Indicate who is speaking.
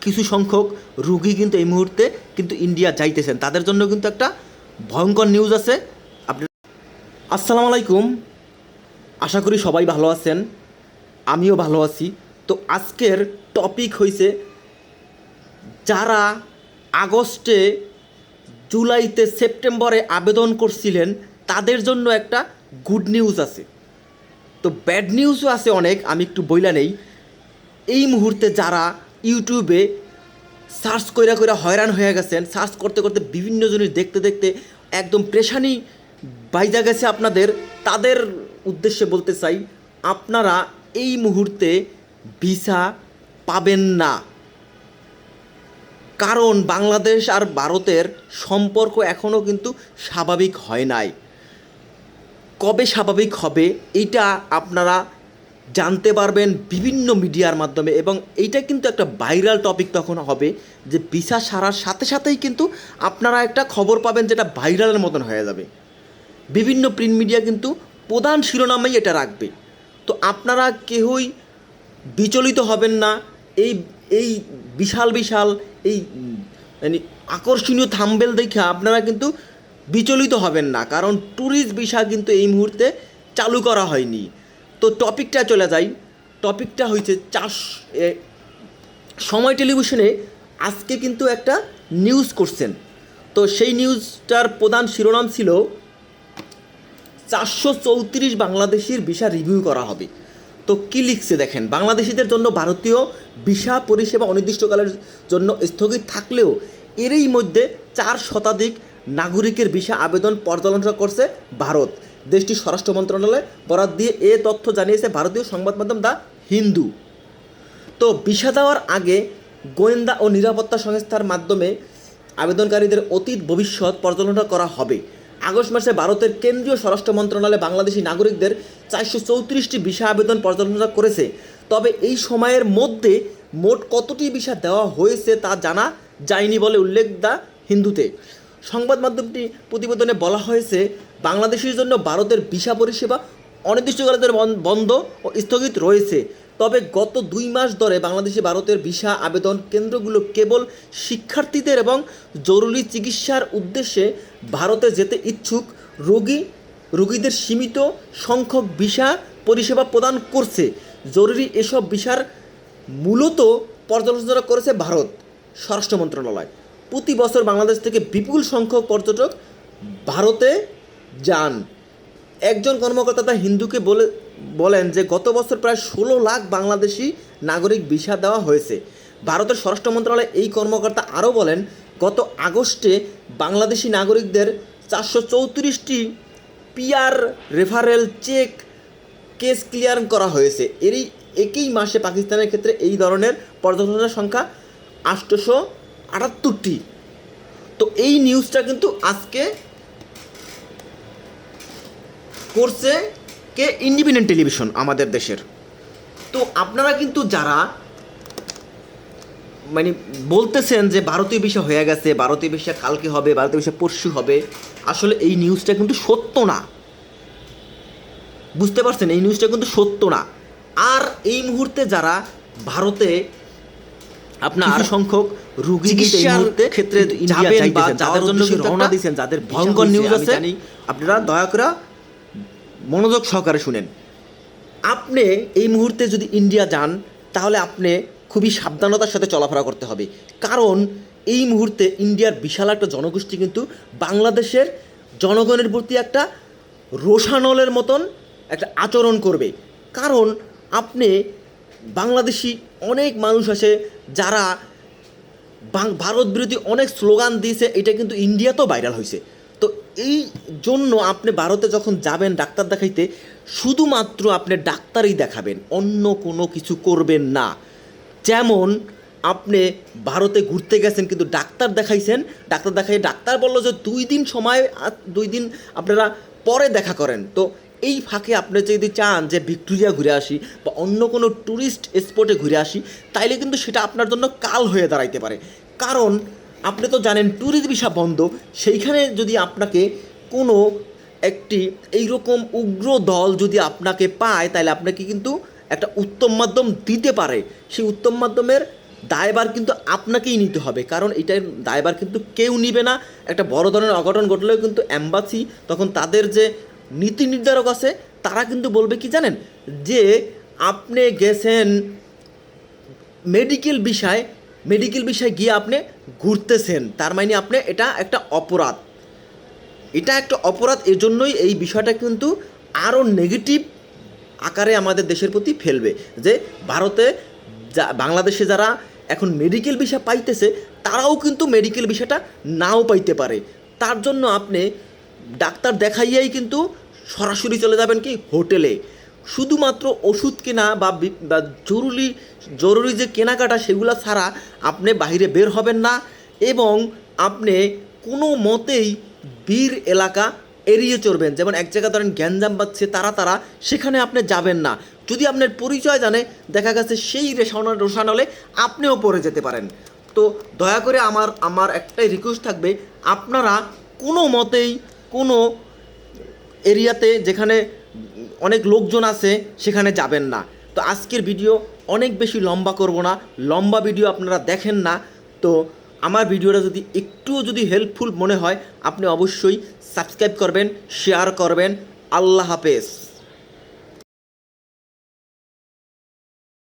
Speaker 1: কিছু সংখ্যক রুগী কিন্তু এই মুহূর্তে কিন্তু ইন্ডিয়া যাইতেছেন। তাদের জন্য কিন্তু একটা ভয়ঙ্কর নিউজ আছে। আপনি আসসালামু আলাইকুম। আশা করি সবাই ভালো আছেন। আমিও ভালো আছি। তো আজকের টপিক হয়েছে যারা আগস্টে জুলাইতে সেপ্টেম্বরে আবেদন করছিলেন, তাদের জন্য একটা গুড নিউজ আছে। তো ব্যাড নিউজও আছে অনেক, আমি একটু বইলা নেই। এই মুহূর্তে যারা ইউটিউবে সার্চ কইরা কইরা হয়রান হয়ে গেছেন। সার্চ করতে করতে বিভিন্ন জিনিস দেখতে দেখতে একদম প্রেশানি বাইজা গেছে আপনাদের। তাদের উদ্দেশ্যে বলতে চাই, আপনারা এই মুহূর্তে ভিসা পাবেন না। কারণ বাংলাদেশ আর ভারতের সম্পর্ক এখনও কিন্তু স্বাভাবিক হয় নাই। কবে স্বাভাবিক হবে এটা আপনারা জানতে পারবেন বিভিন্ন মিডিয়ার মাধ্যমে এবং এইটা কিন্তু একটা ভাইরাল টপিক তখন হবে যে ভিসা সারার সাথে সাথেই কিন্তু আপনারা একটা খবর পাবেন যেটা ভাইরালের মতন হয়ে যাবে। বিভিন্ন প্রিন্ট মিডিয়া কিন্তু প্রধান শিরোনামেই এটা রাখবে। তো আপনারা কেহই বিচলিত হবেন না, এই এই বিশাল বিশাল, এই মানে আকর্ষণীয় থাম্বেল দেখে আপনারা কিন্তু বিচলিত হবেন না। কারণ ট্যুরিস্ট ভিসা কিন্তু এই মুহূর্তে চালু করা হয়নি। তো টপিকটা চলে যাই। টপিকটা হয়েছে চাষ সময় টেলিভিশনে আজকে কিন্তু একটা নিউজ করছেন। তো সেই নিউজটার প্রধান শিরোনাম ছিল, চারশো চৌত্রিশ বাংলাদেশির ভিসা রিভিউ করা হবে। তো কী লিখছে দেখেন, বাংলাদেশিদের জন্য ভারতীয় ভিসা পরিষেবা অনির্দিষ্টকালের জন্য স্থগিত থাকলেও এরই মধ্যে চার শতাধিক নাগরিকের ভিসা আবেদন পর্যালোচনা করছে ভারত। দেশটির স্বরাষ্ট্র মন্ত্রণালয় বরাদ দিয়ে এ তথ্য জানিয়েছে ভারতীয় সংবাদ মাধ্যম দ্য হিন্দু। তো ভিসা দেওয়ার আগে গোয়েন্দা ও নিরাপত্তা সংস্থার মাধ্যমে আবেদনকারীদের অতীত ভবিষ্যৎ পর্যালোচনা করা হবে। আগস্ট মাসে ভারতের কেন্দ্রীয় স্বরাষ্ট্র মন্ত্রণালয় বাংলাদেশি নাগরিকদের চারশো চৌত্রিশটি ভিসা আবেদন পর্যালোচনা করেছে। তবে এই সময়ের মধ্যে মোট কতটি ভিসা দেওয়া হয়েছে তা জানা যায়নি বলে উল্লেখ দা হিন্দুতে। সংবাদ মাধ্যমটি প্রতিবেদনে বলা হয়েছে, বাংলাদেশের জন্য ভারতের ভিসা পরিষেবা অনির্দিষ্টকালের বন- বন্ধ ও স্থগিত রয়েছে। তবে গত দুই মাস ধরে বাংলাদেশে ভারতের ভিসা আবেদন কেন্দ্রগুলো কেবল শিক্ষার্থীদের এবং জরুরি চিকিৎসার উদ্দেশ্যে ভারতে যেতে ইচ্ছুক রোগী, রোগীদের সীমিত সংখ্যক ভিসা পরিষেবা প্রদান করছে। জরুরি এসব ভিসার মূলত পর্যালোচনা করেছে ভারত। স্বরাষ্ট্র মন্ত্রণালয়। প্রতি বছর বাংলাদেশ থেকে বিপুল সংখ্যক পর্যটক ভারতে যান। একজন কর্মকর্তা তা হিন্দুকে বলে, বলেন যে গত বছর প্রায় ষোলো লাখ বাংলাদেশি নাগরিক ভিসা দেওয়া হয়েছে। ভারতের স্বরাষ্ট্র মন্ত্রণালয় এই কর্মকর্তা আরও বলেন, গত আগস্টে বাংলাদেশি নাগরিকদের চারশো চৌত্রিশটি PR referral check case clear করা হয়েছে। এরই, একই মাসে পাকিস্তানের ক্ষেত্রে এই ধরনের পর্যটনের সংখ্যা আটশোশো আটাত্তরটি। তো এই নিউজটা কিন্তু আজকে করছে কে? ইন্ডিপেন্ডেন্ট টেলিভিশন আমাদের দেশের। তো আপনারা কিন্তু যারা মানে বলতেছেন যে ভারতীয় বিষয় হয়ে গেছে, ভারতীয় বিষয় কালকে হবে, ভারতীয় বিষয় পরশু হবে, আসলে এই নিউজটা কিন্তু সত্য না। বুঝতে পারছেন? এই নিউজটা কিন্তু সত্য না। আর এই মুহূর্তে যারা ভারতে আপনার
Speaker 2: কিছু
Speaker 1: সংখ্যক রুগী
Speaker 2: চিকিৎসার
Speaker 1: ক্ষেত্রে ইন্ডিয়া
Speaker 2: যাবেন বা যাওয়ার
Speaker 1: জন্য
Speaker 2: রওনা দিয়েছেন, যাদের
Speaker 1: ভয়ঙ্কর নিউজ আছে। আপনারা দয়া করে মনোযোগ সহকারে শুনেন। আপনি এই মুহূর্তে যদি ইন্ডিয়া যান তাহলে আপনি খুবই সাবধানতার সাথে চলাফেরা করতে হবে। কারণ এই মুহূর্তে ইন্ডিয়ার বিশাল একটা জনগোষ্ঠী কিন্তু বাংলাদেশের জনগণের প্রতি একটা রোষানলের মতন একটা আচরণ করবে। কারণ আপনি বাংলাদেশি অনেক মানুষ আছে যারা ভারত বিরোধী অনেক স্লোগান দিয়েছে, এটা কিন্তু ইন্ডিয়াতেও ভাইরাল হয়েছে। তো এই জন্য আপনি ভারতে যখন যাবেন ডাক্তার দেখাইতে, শুধুমাত্র আপনি ডাক্তারই দেখাবেন, অন্য কোনো কিছু করবেন না। যেমন আপনি ভারতে ঘুরতে গেছেন, কিন্তু ডাক্তার দেখাইছেন, ডাক্তার দেখাই ডাক্তার বলল যে দুই দিন সময় দুই দিন আপনারা পরে দেখা করেন। তো এই ফাঁকে আপনি যদি চান যে ভিক্টোরিয়া ঘুরে আসি বা অন্য কোনো ট্যুরিস্ট স্পটে ঘুরে আসি, তাইলে কিন্তু সেটা আপনার জন্য কাল হয়ে দাঁড়াইতে পারে। কারণ আপনি তো জানেন ট্যুরিস্ট ভিসা বন্ধ, সেইখানে যদি আপনাকে কোনো একটি এইরকম উগ্র দল যদি আপনাকে পায় তাহলে আপনাকে কিন্তু একটা উত্তম মাধ্যম দিতে পারে। সেই উত্তম মাধ্যমের দায়বার কিন্তু আপনাকেই নিতে হবে। কারণ এটার দায়বার কিন্তু কেউ নিবে না। একটা বড় ধরনের অঘটন ঘটলেও কিন্তু অ্যাম্বাসি তখন তাদের যে নীতি নির্ধারক আছে, তারা কিন্তু বলবে কি জানেন? যে আপনি গেছেন মেডিকেল বিষয় মেডিকেল বিষয় গিয়ে আপনি ঘুরতেছেন। তার মানে আপনি এটা একটা অপরাধ। এটা একটা অপরাধ, এজন্যই এই বিষয়টা কিন্তু আরও নেগেটিভ আকারে আমাদের দেশের প্রতি ফেলবে। যে ভারতে যা, বাংলাদেশে যারা এখন মেডিকেল বিষয় পাইতেছে, তারাও কিন্তু মেডিকেল বিষয়টা নাও পাইতে পারে। তার জন্য আপনি ডাক্তার দেখাইয়াই কিন্তু সরাসরি চলে যাবেন কি? হোটেলে। শুধুমাত্র ওষুধ কেনা বা জরুরি জরুরি যে কেনাকাটা সেগুলো ছাড়া আপনি বাইরে বের হবেন না এবং আপনি কোনো মতেই বীর এলাকা এড়িয়ে চলবেন। যেমন এক জায়গায় ধরেন গ্যাঞ্জাম পাচ্ছে, তারা তারা, সেখানে আপনি যাবেন না। যদি আপনার পরিচয় জানে, দেখা গেছে সেই রেশানো রোশানলে আপনিও পড়ে যেতে পারেন। তো দয়া করে আমার আমার একটাই রিকোয়েস্ট থাকবে, আপনারা কোনো মতেই কোনো এরিয়াতে যেখানে অনেক লোকজন আছে, সেখানে যাবেন না। তো আজকের ভিডিও অনেক বেশি লম্বা করব না। লম্বা ভিডিও আপনারা দেখেন না। তো আমার ভিডিওটা যদি একটুও যদি হেল্পফুল মনে হয়, আপনি অবশ্যই সাবস্ক্রাইব করবেন শেয়ার করবেন। আল্লাহ হাফেজ।